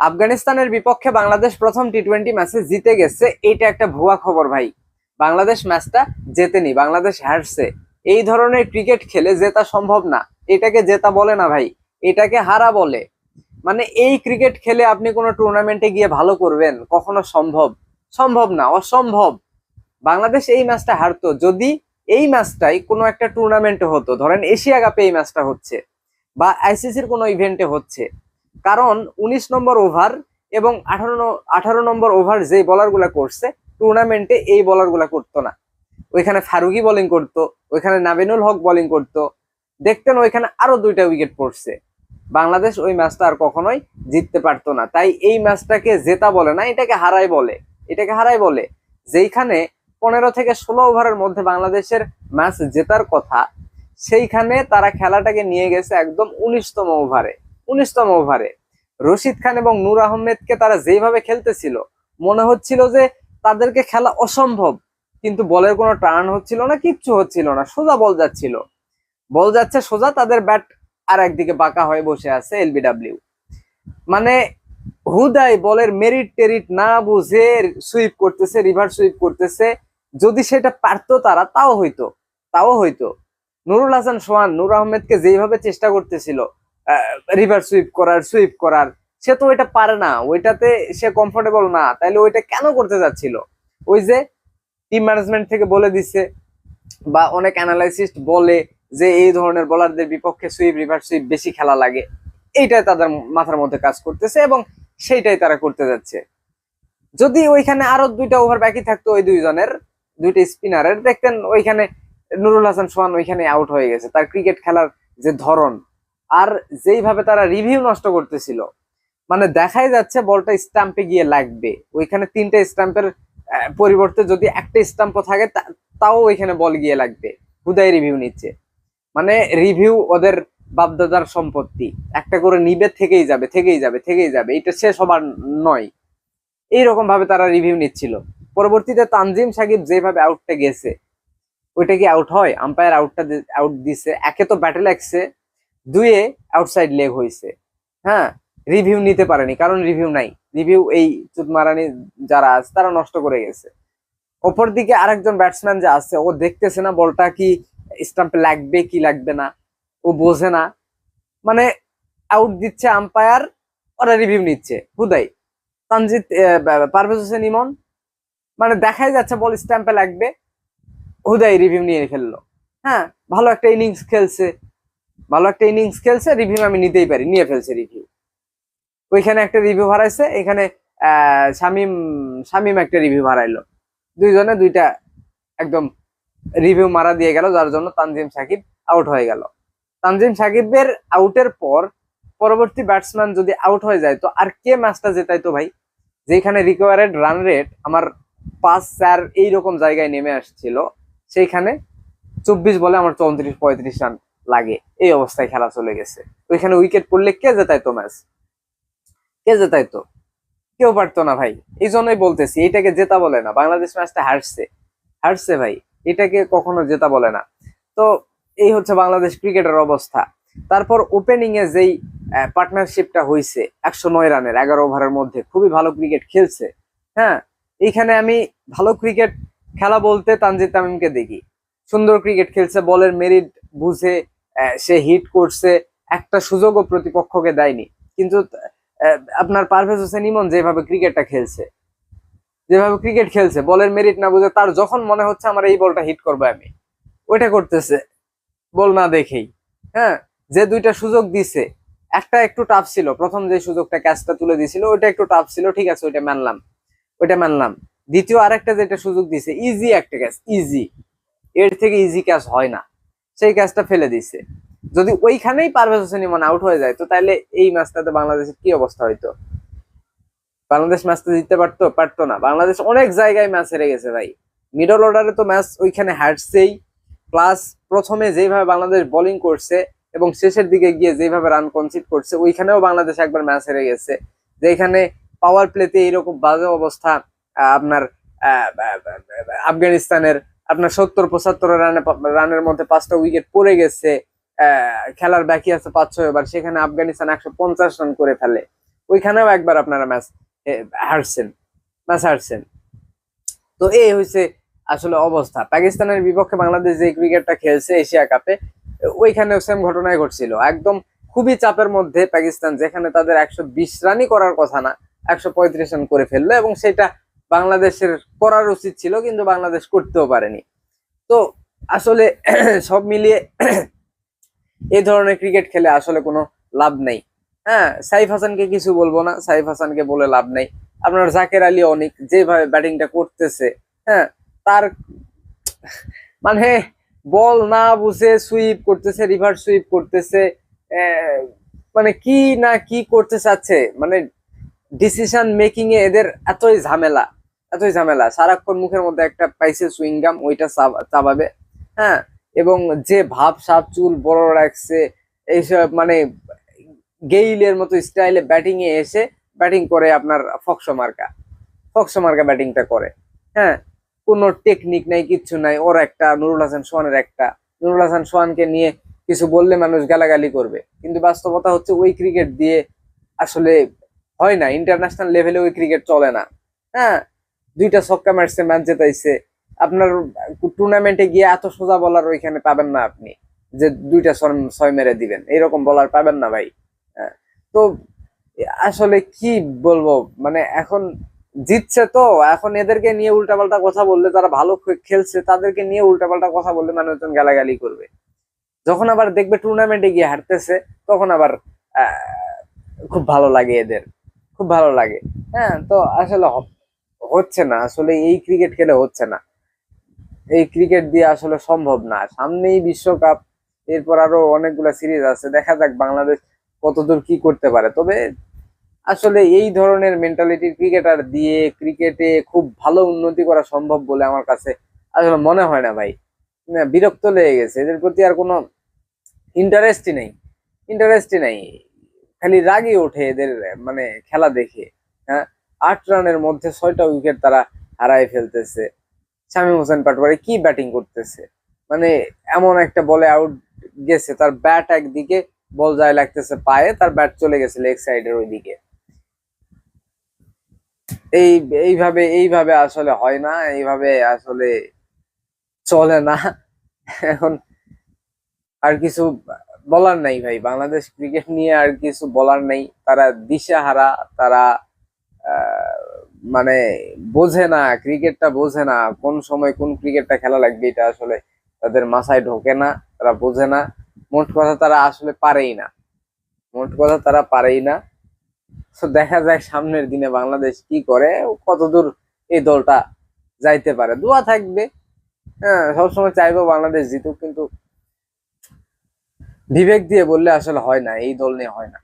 আফগানিস্তানের বিপক্ষে বাংলাদেশ প্রথম টি টোয়েন্টি ম্যাচে জিতে গেছে। এইটা একটা ভুয়া খবর ভাই। বাংলাদেশ ম্যাচটা জেতেনি, বাংলাদেশ হারছে। এই ধরনের ক্রিকেট খেলে জেতা সম্ভব না। এটাকে জেতা বলে না ভাই, এটাকে হারা বলে। মানে এই ক্রিকেট খেলে আপনি কোনো টুর্নামেন্টে গিয়ে ভালো করবেন, কখনো সম্ভব। সম্ভব না, অসম্ভব। বাংলাদেশ এই ম্যাচটা হারতো। যদি এই ম্যাচটাই কোনো একটা টুর্নামেন্টে হতো, ধরেন এশিয়া কাপে এই ম্যাচটা হচ্ছে, বা আইসিসির কোনো ইভেন্টে হচ্ছে কারণ উনিশ নম্বর ওভার এবং আঠারো আঠারো নম্বর ওভার যে বলারগুলা করছে টুর্নামেন্টে এই বলারগুলা করতো না। ওইখানে ফারুকি বোলিং করতো, ওইখানে নাবিনুল হক বোলিং করতো। দেখতেন ওইখানে আরও দুইটা উইকেট পড়ছে। বাংলাদেশ ওই ম্যাচটা আর কখনোই জিততে পারতো না। তাই এই ম্যাচটাকে জেতা বলে না, এটাকে হারাই বলে। এটাকে হারাই বলে। যেইখানে পনেরো থেকে ষোলো ওভারের মধ্যে বাংলাদেশের ম্যাচ জেতার কথা, সেইখানে তারা খেলাটাকে নিয়ে গেছে একদম উনিশতম ওভারে উনিশতম ওভারে। রশিদ খান এবং নূর আহমেদকে তারা যেভাবে খেলতেছিল, মনে হচ্ছিল যে তাদেরকে খেলা অসম্ভব, কিন্তু বলের কোনো টার্ন হচ্ছিল না, কিচ্ছু হচ্ছিল না, সোজা বল যাচ্ছিল। বল যাচ্ছে সোজা, তাদের ব্যাট আর একদিকে বাঁকা হয়ে বসে আছে এলবিডাব্লিউ। মানে হুদাই বলের মেরিট টেরিট না বুঝে সুইপ করতেছে রিভার সুইপ করতেছে, যদি সেটা পারতো তারা, তাও হইতো তাও হইতো। নুরুল হাসান সোহান, নূর আহমেদকে যেইভাবে চেষ্টা করতেছিল রিভার সুইপ করার সুইপ করার। সে তো ওইটা পারে না। ওইটাতে সে কমফোর্টেবল না। তাইলে ওইটা কেন করতে যাচ্ছিল? ওই যে টিম ম্যানেজমেন্ট থেকে বলে দিছে বা অনেক অ্যানালাইসিস্ট বলে যে এই ধরনের বোলারদের বিপক্ষে সুইপ রিভার সুইপ বেশি খেলা লাগে। এইটাই তাদের মাথার মধ্যে কাজ করতেছে এবং সেইটাই তারা করতে যাচ্ছে। যদি ওইখানে আরও দুইটা ওভার বাকি থাকতো ওই দুইজনের, দুইটা স্পিনারের দেখতেন ওইখানে নুরুল হাসান সোহান ওইখানে আউট হয়ে গেছে। তার ক্রিকেট খেলার যে ধরন আর যেইভাবে তারা রিভিউ নষ্ট করতেছিল মানে দেখাই যাচ্ছে বলটা স্টাম্পে গিয়ে লাগবে। ওইখানে তিনটা স্টাম্পের পরিবর্তে যদি একটা স্টাম্পও থাকে তাও ওইখানে বল গিয়ে লাগবে, হুদাই রিভিউ নিচ্ছে। মানে রিভিউ ওদের বাপদাদার সম্পত্তি, একটা করে নিবে, থেকেই যাবে থেকেই যাবে থেকেই যাবে, এটা শেষ হবার নয়। এইরকম ভাবে তারা রিভিউ নিচ্ছিল। পরবর্তীতে তানজিম সাকিব যেভাবে আউটটা গেছে, ওইটা কি আউট হয়? আম্পায়ার আউটটা আউট দিছে। একে তো ব্যাটে লাগছে দুয়ে আউটসাইড লেগ হয়েছে হ্যাঁ? রিভিউ নিতে পারেনি, কারণ রিভিউ নাই। রিভিউ এই চুতমারানি যারা আছে, তারা নষ্ট করে গেছে। অপর দিকে আরেকজন ব্যাটসম্যান যে আছে, ও দেখতেছে না বলটা কি স্টাম্পে লাগবে কি লাগবে না, ও বোঝে না। মানে আউট দিচ্ছে আম্পায়ার ওরা রিভিউ নিচ্ছে। হুদাই। তানজিৎ পারভেজ হোসেন ইমন মানে দেখাই যাচ্ছে বল স্ট্যাম্পে লাগবে। হুদাই রিভিউ নিয়ে ফেলল। হ্যাঁ? ভালো একটা ইনিংস খেলছে। ভালো একটা ইনিংস খেলছে রিভিউ আমি নিতেই পারি, নিয়ে ফেলছে রিভিউ ওইখানে একটা রিভিউ হারাইছে, এখানে শামিম শামিম একটা রিভিউ হারাইলো। দুইজনে দুইটা একদম রিভিউ মারা দিয়ে গেল, যার জন্য তানজিম সাকিব আউট হয়ে গেল। তানজিম সাকিবের আউটের পর পরবর্তী ব্যাটসম্যান যদি আউট হয়ে যায়, তো আর কে ম্যাচটা জেতাইতো ভাই? যেখানে রিকোয়ারেড রান রেট আমার পাঁচ চার এইরকম জায়গায় নেমে আসছিল, সেইখানে চব্বিশ বলে আমার চৌত্রিশ, পঁয়ত্রিশ রান লাগে। এই অবস্থায় খেলা চলে গেছে। ওইখানে উইকেট পড়লে কে জেতাইতো ম্যাচ কে জেতাইতো কেউ পারতো না ভাই। এই জন্যই বলতেছি এটাকে জেতা বলে না। বাংলাদেশ ম্যাচটা হারছে। হারছে ভাই। এটাকে কখনো জেতা বলে না। তো এই হচ্ছে বাংলাদেশ ক্রিকেটের অবস্থা। তারপর ওপেনিং এ যেই পার্টনারশিপটা হয়েছে একশো নয় রানের, এগারো ওভারের মধ্যে, খুবই ভালো ক্রিকেট খেলছে। হ্যাঁ এইখানে আমি ভালো ক্রিকেট খেলা বলতে তানজিদ তামিমকে দেখি। সুন্দর ক্রিকেট খেলছে, বলের মেরিট বুঝে সে হিট করছে, একটা সুযোগও প্রতিপক্ষকে দেয়নি। কিন্তু আপনার পারভেজ হোসেন ইমন যেভাবে ক্রিকেটটা খেলছে, যেভাবে ক্রিকেট খেলছে, বলের মেরিট না বুঝে তার যখন মনে হচ্ছে আমার এই বলটা হিট করব আমি, ওইটা করতেছে, বল না দেখেই হ্যাঁ? যে দুইটা সুযোগ দিছে, একটা একটু টাফ ছিল, প্রথম যে সুযোগটা ক্যাচটা তুলে দিছিল, ওইটা একটু টাফ ছিল, ঠিক আছে, ওইটা মানলাম ওইটা মানলাম। দ্বিতীয় আরেকটা যেটা সুযোগ দিছে ইজি একটা ক্যাচ ইজি এর থেকে ইজি ক্যাচ হয় না। সেই ক্যাচটা ফেলে দিছে। যদি ওইখানেই পারভেজ হোসেন ইমন আউট হয়ে যায়, তো তাহলে এই ম্যাচটাতে বাংলাদেশের কি অবস্থা হইতো? বাংলাদেশ ম্যাচটা জিততে পারতো? পারতো না। বাংলাদেশ অনেক জায়গায় ম্যাচ হেরে গেছে ভাই। মিডল অর্ডারে তো ম্যাচ ওইখানে হারছেই। প্লাস প্রথমে যেভাবে বাংলাদেশ বোলিং করছে এবং শেষের দিকে গিয়ে যেভাবে রান কনসিড করছে, ওইখানেও বাংলাদেশ একবার ম্যাচ হেরে গেছে। যেখানে পাওয়ার প্লেতে এইরকম বাজে অবস্থা আপনার আফগানিস্তানের আপনার সত্তর, পঁচাত্তর রানে রানের মধ্যে পাঁচটা উইকেট পড়ে গেছে খেলার বাকি আছে পাঁচ, ছয় ওভার সেখানে আফগানিস্তান একশো পঞ্চাশ রান করে ফেলে। ওইখানেও একবার আপনারা ম্যাচ হারছেন ম্যাচ হারছেন। তো এই হয়েছে আসলে অবস্থা। পাকিস্তানের বিপক্ষে বাংলাদেশ যে ক্রিকেটটা খেলছে এশিয়া কাপে ওইখানেও সেম ঘটনাই ঘটছিল। একদম খুবই চাপের মধ্যে পাকিস্তান, যেখানে তাদের একশো বিশ রানই করার কথা না, একশো পঁয়ত্রিশ রান করে ফেলল এবং সেটা বাংলাদেশের করার উচিত ছিল, কিন্তু বাংলাদেশ করতেও পারেনি। তো আসলে সব মিলিয়ে এই ধরনের ক্রিকেট খেলে আসলে কোনো লাভ নেই। হ্যাঁ সাইফ হাসানকে কিছু বলব না, সাইফ হাসানকে বলে লাভ নেই। আপনার জাকের আলী অনেক যেভাবে ব্যাটিংটা করতেছে হ্যাঁ তার মানে বল না বুঝে সুইপ করতেছে রিভার্স সুইপ করতেছে মানে কি না কি করতে চাচ্ছে মানে ডিসিশন মেকিং এ এদের এতই ঝামেলা। এতই ঝামেলা। সারাক্ষণ মুখের মধ্যে একটা পাইছে সুইংগাম ওইটা চাব- চাবাবে। হ্যাঁ? এবং যে ভাব, সাপ, চুল বড় রাখছে, এইসব মানে গেইলের মতো স্টাইলে ব্যাটিং এ এসে ব্যাটিং করে আপনার ফক্স মার্কা। ফক্স মার্কা ব্যাটিংটা করে। হ্যাঁ? কোনো টেকনিক নাই, কিচ্ছু নাই। ওর একটা, নুরুল হাসান সোহানের একটা। নুরুল হাসান সোহানকে নিয়ে কিছু বললে মানুষ গালাগালি করবে। কিন্তু বাস্তবতা হচ্ছে ওই ক্রিকেট দিয়ে আসলে হয় না। ইন্টারন্যাশনাল লেভেলে ওই ক্রিকেট চলে না। হ্যাঁ? দুইটা ছক্কা মারছে ম্যাচ জেতাইছে। আপনার টুর্নামেন্টে গিয়ে এত সোজা বলার ওইখানে পাবেন না আপনি যে দুইটা ছয়- মেরে দিবেন। এরকম বলার পাবেন না ভাই। হ্যাঁ, তো আসলে কি বলব মানে এখন জিতছে তো এখন এদেরকে নিয়ে উল্টাপাল্টা কথা বললে তারা ভালো খেলছে তাদেরকে নিয়ে উল্টাপাল্টা কথা বললে মানুষজন গালাগালি করবে। যখন আবার দেখবে টুর্নামেন্টে গিয়ে হারতেছে তখন আবার খুব ভালো লাগে এদের। খুব ভালো লাগে। হ্যাঁ তো আসলে হচ্ছে না, আসলে এই ক্রিকেট খেলে হচ্ছে না। এই ক্রিকেট দিয়ে আসলে সম্ভব না। সামনেই বিশ্বকাপ, এরপর আরও অনেকগুলো সিরিজ আছে। দেখা যাক বাংলাদেশ কতদূর কি করতে পারে। তবে আসলে এই ধরনের মেন্টালিটির ক্রিকেটার দিয়ে ক্রিকেটে খুব ভালো উন্নতি করা সম্ভব বলে আমার কাছে আসলে মনে হয় না ভাই। বিরক্ত লেগে গেছে। এদের প্রতি আর কোনো ইন্টারেস্টই নেই। ইন্টারেস্টই নেই। খালি রাগই ওঠে এদের মানে খেলা দেখে। হ্যাঁ? আট রানের মধ্যে ছয়টা উইকেট তারা হারায় ফেলতেছে। শামীম হোসেন পাটোয়ারি কি ব্যাটিং করতেছে? মানে এমন একটা বলে আউট গেছে, তার ব্যাট একদিকে, বল যায় লাগতেছে পায়ে, তার ব্যাট চলে গেছে লেগ সাইডের ওইদিকে। এই, এইভাবে এইভাবে আসলে হয় না, এইভাবে আসলে চলে না। এখন আর কিছু বলার নাই ভাই, বাংলাদেশ ক্রিকেট নিয়ে আর কিছু বলার নেই। তারা দিশাহারা, তারা মানে বোঝে না, ক্রিকেটটা বোঝে না, কোন সময় কোন ক্রিকেটটা খেলা লাগবে এটা আসলে তাদের মাথায় ঢোকে না, তারা বোঝে না। মোট কথা তারা আসলে পারেই না। মোট কথা তারা পারেই না। তো দেখা যায় সামনের দিনে বাংলাদেশ কি করে কতদূর এই দলটা যাইতে পারে। দোয়া থাকবে। হ্যাঁ সবসময় চাইব বাংলাদেশ জিতুক, কিন্তু বিবেক দিয়ে বললে আসলে হয় না, এই দল নিয়ে হয় না।